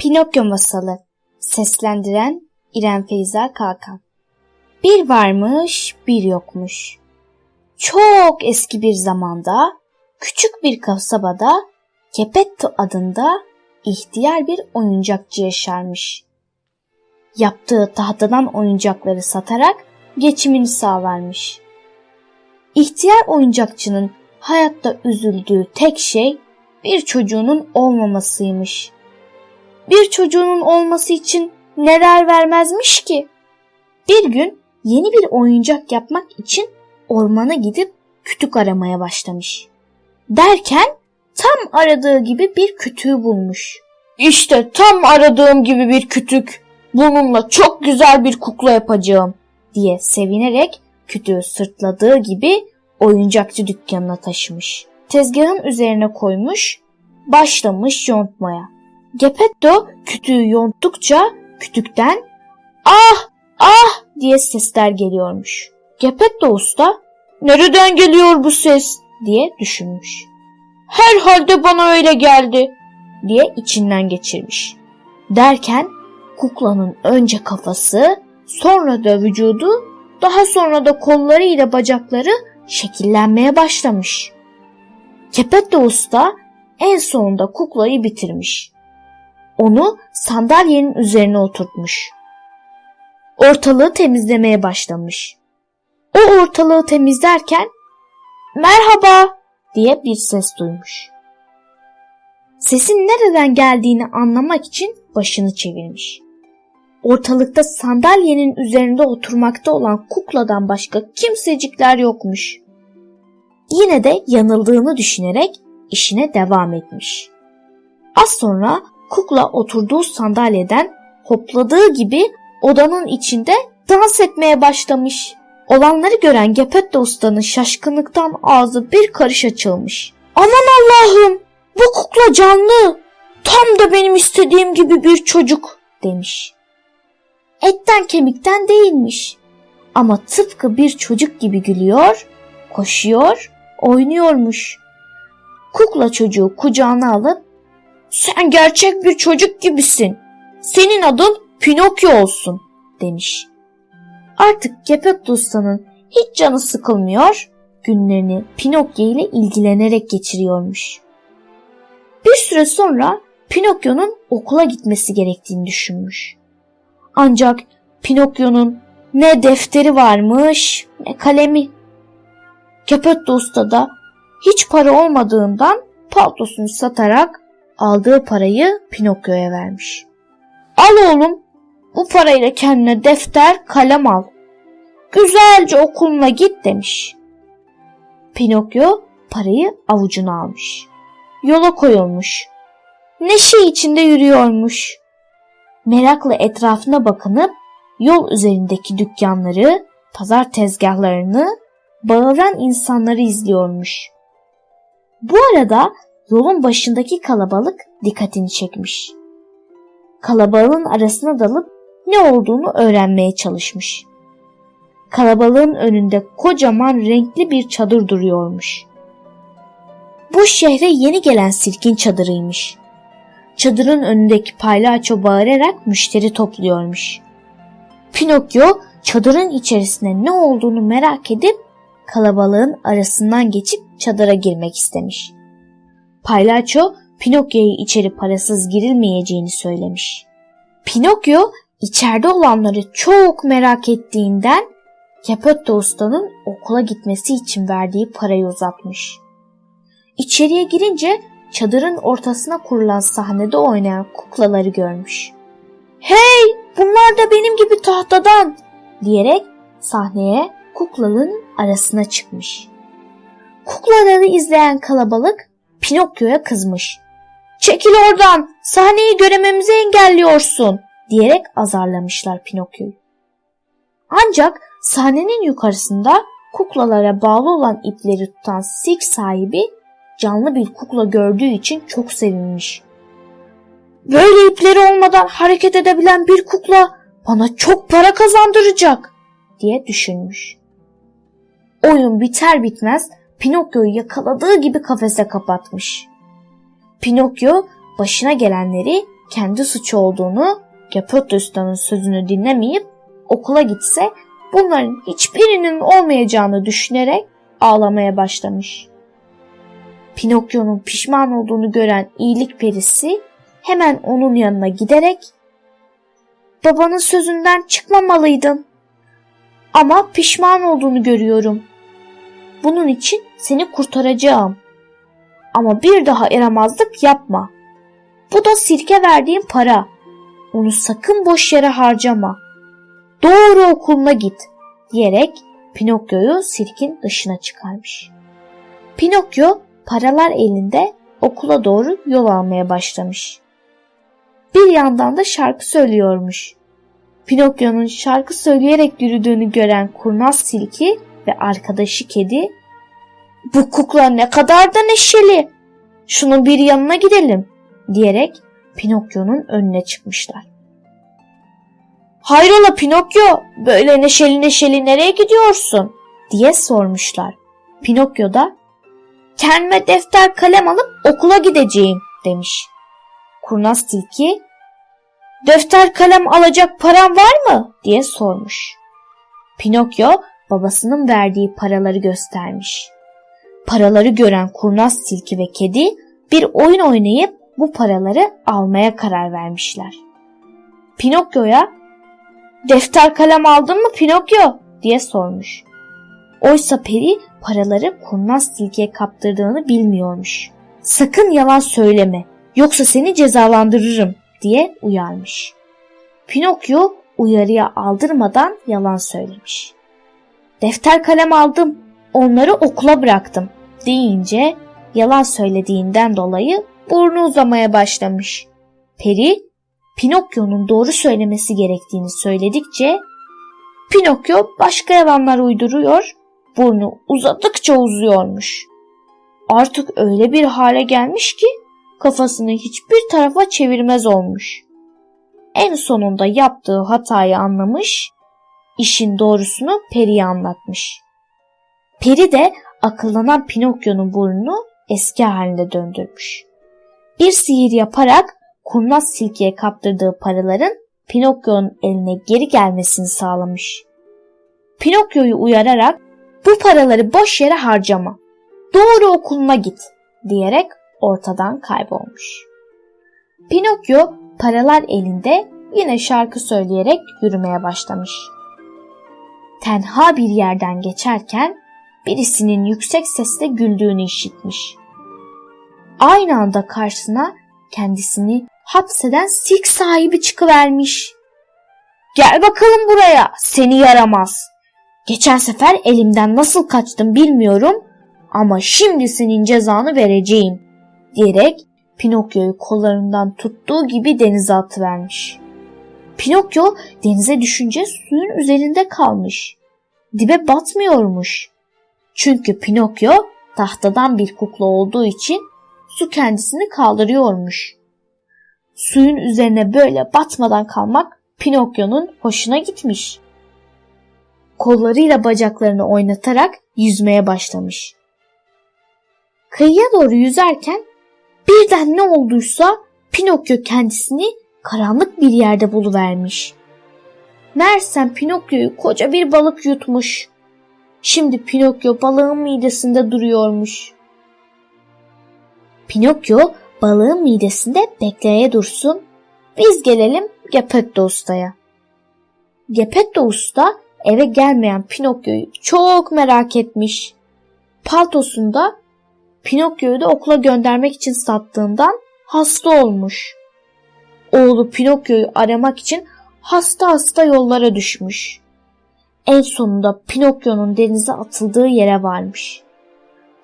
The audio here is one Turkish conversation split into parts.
Pinokyo Masalı Seslendiren İrem Feyza Kalkan Bir varmış bir yokmuş. Çok eski bir zamanda küçük bir kasabada Kepetto adında ihtiyar bir oyuncakçı yaşarmış. Yaptığı tahtadan oyuncakları satarak geçimini sağlarmış. İhtiyar oyuncakçının hayatta üzüldüğü tek şey bir çocuğunun olmamasıymış. Bir çocuğunun olması için neler vermezmiş ki? Bir gün yeni bir oyuncak yapmak için ormana gidip kütük aramaya başlamış. Derken tam aradığı gibi bir kütüğü bulmuş. İşte tam aradığım gibi bir kütük. Bununla çok güzel bir kukla yapacağım. diye sevinerek kütüğü sırtladığı gibi oyuncakçı dükkanına taşımış. Tezgahın üzerine koymuş, başlamış yontmaya. Gepetto kütüğü yonttukça kütükten ah ah diye sesler geliyormuş. Gepetto usta Nereden geliyor bu ses? diye düşünmüş. Herhalde bana öyle geldi. diye içinden geçirmiş. Derken kuklanın önce kafası, sonra da vücudu, daha sonra da kolları ile bacakları şekillenmeye başlamış. Kepetto usta en sonunda kuklayı bitirmiş. Onu sandalyenin üzerine oturtmuş. Ortalığı temizlemeye başlamış. O ortalığı temizlerken merhaba diye bir ses duymuş. Sesin nereden geldiğini anlamak için başını çevirmiş. Ortalıkta sandalyenin üzerinde oturmakta olan kukladan başka kimsecikler yokmuş. Yine de yanıldığını düşünerek işine devam etmiş. Az sonra kukla oturduğu sandalyeden hopladığı gibi odanın içinde dans etmeye başlamış. Olanları gören Gepetto ustanın şaşkınlıktan ağzı bir karış açılmış. Aman Allah'ım bu kukla canlı. Tam da benim istediğim gibi bir çocuk demiş. Etten kemikten değilmiş. Ama tıpkı bir çocuk gibi gülüyor, koşuyor, oynuyormuş. Kukla çocuğu kucağına alıp sen gerçek bir çocuk gibisin. Senin adın Pinokyo olsun demiş. Artık Gepetto Usta'nın hiç canı sıkılmıyor, günlerini Pinokyo ile ilgilenerek geçiriyormuş. Bir süre sonra Pinokyo'nun okula gitmesi gerektiğini düşünmüş. Ancak Pinokyo'nun ne defteri varmış ne kalemi. Gepetto Usta da hiç para olmadığından paltosunu satarak aldığı parayı Pinokyo'ya vermiş. Al oğlum bu parayla kendine defter kalem al. Güzelce okuluna git demiş. Pinokyo parayı avucuna almış. Yola koyulmuş. Neşe içinde yürüyormuş. Merakla etrafına bakınıp yol üzerindeki dükkanları, pazar tezgahlarını, bağıran insanları izliyormuş. Bu arada yolun başındaki kalabalık dikkatini çekmiş. Kalabalığın arasına dalıp ne olduğunu öğrenmeye çalışmış. Kalabalığın önünde kocaman renkli bir çadır duruyormuş. Bu şehre yeni gelen sirkin çadırıymış. Çadırın önündeki palyaço bağırarak müşteri topluyormuş. Pinokyo çadırın içerisinde ne olduğunu merak edip kalabalığın arasından geçip çadıra girmek istemiş. Palyaço Pinokyo'ya içeri parasız girilmeyeceğini söylemiş. Pinokyo içeride olanları çok merak ettiğinden Gepetto Usta'nın okula gitmesi için verdiği parayı uzatmış. İçeriye girince çadırın ortasına kurulan sahnede oynayan kuklaları görmüş. Hey bunlar da benim gibi tahtadan diyerek sahneye kuklanın arasına çıkmış. Kuklaları izleyen kalabalık Pinokyo'ya kızmış. Çekil oradan sahneyi görememizi engelliyorsun diyerek azarlamışlar Pinokyo'yu. Ancak sahnenin yukarısında kuklalara bağlı olan ipleri tutan sirk sahibi canlı bir kukla gördüğü için çok sevinmiş. Böyle ipleri olmadan hareket edebilen bir kukla bana çok para kazandıracak diye düşünmüş. Oyun biter bitmez Pinokyo'yu yakaladığı gibi kafese kapatmış. Pinokyo başına gelenleri kendi suçu olduğunu, Gepetto Usta'nın sözünü dinlemeyip okula gitse bunların hiçbirinin olmayacağını düşünerek ağlamaya başlamış. Pinokyo'nun pişman olduğunu gören iyilik perisi hemen onun yanına giderek babanın sözünden çıkmamalıydın. Ama pişman olduğunu görüyorum. Bunun için seni kurtaracağım. Ama bir daha yaramazlık yapma. Bu da sirke verdiğim para. Onu sakın boş yere harcama. Doğru okuluna git diyerek Pinokyo'yu sirkin dışına çıkarmış. Pinokyo paralar elinde okula doğru yol almaya başlamış. Bir yandan da şarkı söylüyormuş. Pinokyo'nun şarkı söyleyerek yürüdüğünü gören kurnaz tilki ve arkadaşı kedi bu kukla ne kadar da neşeli. Şunun bir yanına gidelim diyerek Pinokyo'nun önüne çıkmışlar. Hayrola Pinokyo böyle neşeli neşeli nereye gidiyorsun diye sormuşlar. Pinokyo da kendime defter kalem alıp okula gideceğim demiş. Kurnaz tilki defter kalem alacak param var mı diye sormuş. Pinokyo babasının verdiği paraları göstermiş. Paraları gören kurnaz tilki ve kedi bir oyun oynayıp bu paraları almaya karar vermişler. Pinokyo'ya defter kalem aldın mı Pinokyo diye sormuş. Oysa peri paraları kurnaz tilkiye kaptırdığını bilmiyormuş. Sakın yalan söyleme yoksa seni cezalandırırım diye uyarmış. Pinokyo uyarıya aldırmadan yalan söylemiş. Defter kalem aldım, onları okula bıraktım deyince yalan söylediğinden dolayı burnu uzamaya başlamış. Peri, Pinokyo'nun doğru söylemesi gerektiğini söyledikçe Pinokyo başka yalanlar uyduruyor, burnu uzadıkça uzuyormuş. Artık öyle bir hale gelmiş ki kafasını hiçbir tarafa çevirmez olmuş. En sonunda yaptığı hatayı anlamış, işin doğrusunu Peri'ye anlatmış. Peri de akıllanan Pinokyo'nun burnunu eski haline döndürmüş. Bir sihir yaparak kurnaz silkeye kaptırdığı paraların Pinokyo'nun eline geri gelmesini sağlamış. Pinokyo'yu uyararak bu paraları boş yere harcama, doğru okuluna git diyerek ortadan kaybolmuş. Pinokyo paralar elinde yine şarkı söyleyerek yürümeye başlamış. Tenha bir yerden geçerken birisinin yüksek sesle güldüğünü işitmiş. Aynı anda karşısına kendisini hapseden sirk sahibi çıkıvermiş. Gel bakalım buraya seni yaramaz. Geçen sefer elimden nasıl kaçtın bilmiyorum ama şimdi senin cezanı vereceğim diyerek Pinokyo'yu kollarından tuttuğu gibi denize atıvermiş. Pinokyo denize düşünce suyun üzerinde kalmış. Dibe batmıyormuş. Çünkü Pinokyo tahtadan bir kukla olduğu için su kendisini kaldırıyormuş. Suyun üzerine böyle batmadan kalmak Pinokyo'nun hoşuna gitmiş. Kollarıyla bacaklarını oynatarak yüzmeye başlamış. Kıyıya doğru yüzerken birden ne olduysa Pinokyo kendisini karanlık bir yerde buluvermiş. Meğersem Pinokyo'yu koca bir balık yutmuş. Şimdi Pinokyo balığın midesinde duruyormuş. Pinokyo balığın midesinde bekleye dursun. Biz gelelim Gepetto Usta'ya. Gepetto Usta eve gelmeyen Pinokyo'yu çok merak etmiş. Paltosunda Pinokyo'yu da okula göndermek için sattığından hasta olmuş. Oğlu Pinokyo'yu aramak için hasta hasta yollara düşmüş. En sonunda Pinokyo'nun denize atıldığı yere varmış.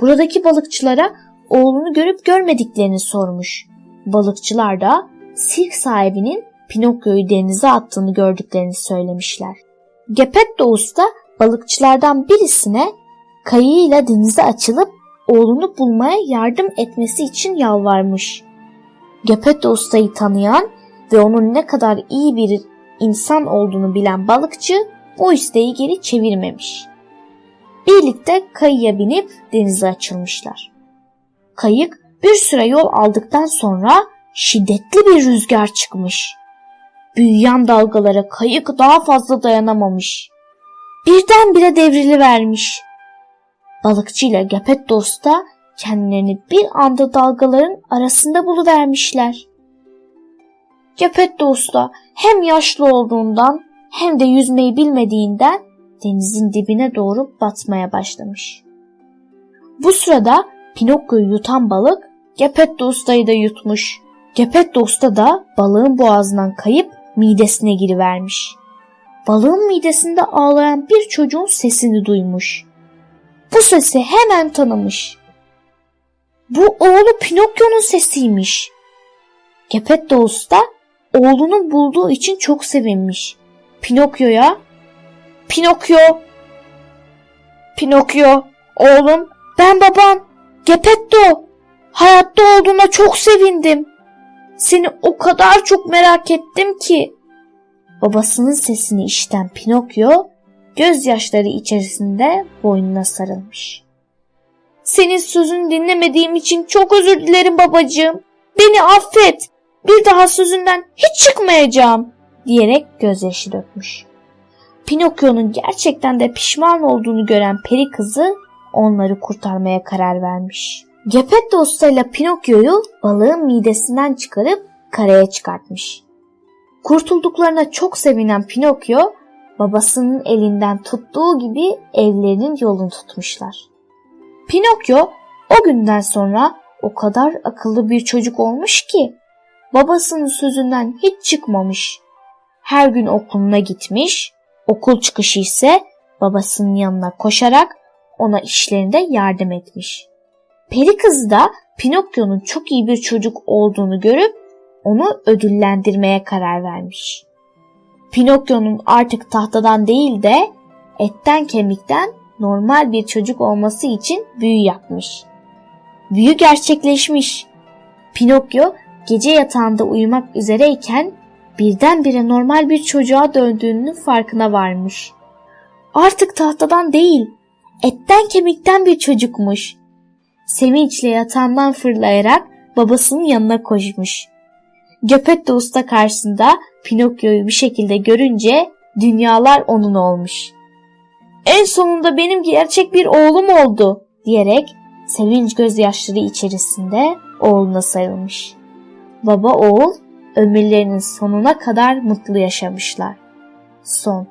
Buradaki balıkçılara oğlunu görüp görmediklerini sormuş. Balıkçılar da sirk sahibinin Pinokyo'yu denize attığını gördüklerini söylemişler. Gepetto Usta balıkçılardan birisine kayığıyla denize açılıp oğlunu bulmaya yardım etmesi için yalvarmış. Gepetto Usta'yı tanıyan ve onun ne kadar iyi bir insan olduğunu bilen balıkçı bu isteği geri çevirmemiş. Birlikte kayıya binip denize açılmışlar. Kayık bir süre yol aldıktan sonra şiddetli bir rüzgar çıkmış. Büyüyen dalgalara kayık daha fazla dayanamamış. Birdenbire devrili vermiş. Balıkçı ile Gepettos da kendilerini bir anda dalgaların arasında buluvermişler. Gepettos da hem yaşlı olduğundan hem de yüzmeyi bilmediğinden denizin dibine doğru batmaya başlamış. Bu sırada Pinokyo'yu yutan balık Gepettos'tayı da yutmuş. Gepettos'ta da balığın boğazından kayıp midesine girivermiş. Balığın midesinde ağlayan bir çocuğun sesini duymuş. Bu sesi hemen tanımış. Bu oğlu Pinokyo'nun sesiymiş. Gepettos da oğlunu bulduğu için çok sevinmiş. Pinokyo'ya Pinokyo Pinokyo oğlum ben baban Gepetto hayatta olduğuna çok sevindim. Seni o kadar çok merak ettim ki. Babasının sesini işiten Pinokyo gözyaşları içerisinde boynuna sarılmış. Senin sözünü dinlemediğim için çok özür dilerim babacığım. Beni affet. Bir daha sözünden hiç çıkmayacağım diyerek gözyaşı dökmüş. Pinokyo'nun gerçekten de pişman olduğunu gören peri kızı onları kurtarmaya karar vermiş. Geppetto ile Pinokyo'yu balığın midesinden çıkarıp karaya çıkartmış. Kurtulduklarına çok sevinen Pinokyo, babasının elinden tuttuğu gibi evlerinin yolunu tutmuşlar. Pinokyo o günden sonra o kadar akıllı bir çocuk olmuş ki babasının sözünden hiç çıkmamış. Her gün okuluna gitmiş, okul çıkışı ise babasının yanına koşarak ona işlerinde yardım etmiş. Peri kız da Pinokyo'nun çok iyi bir çocuk olduğunu görüp onu ödüllendirmeye karar vermiş. Pinokyo'nun artık tahtadan değil de etten kemikten normal bir çocuk olması için büyü yapmış. Büyü gerçekleşmiş. Pinokyo gece yatağında uyumak üzereyken birdenbire normal bir çocuğa döndüğünün farkına varmış. Artık tahtadan değil, etten kemikten bir çocukmuş. Sevinçle yatağından fırlayarak babasının yanına koşmuş. Geppetto usta karşısında Pinokyo'yu bir şekilde görünce dünyalar onun olmuş. En sonunda benim gerçek bir oğlum oldu diyerek sevinç gözyaşları içerisinde oğluna sarılmış. Baba oğul ömürlerinin sonuna kadar mutlu yaşamışlar. Son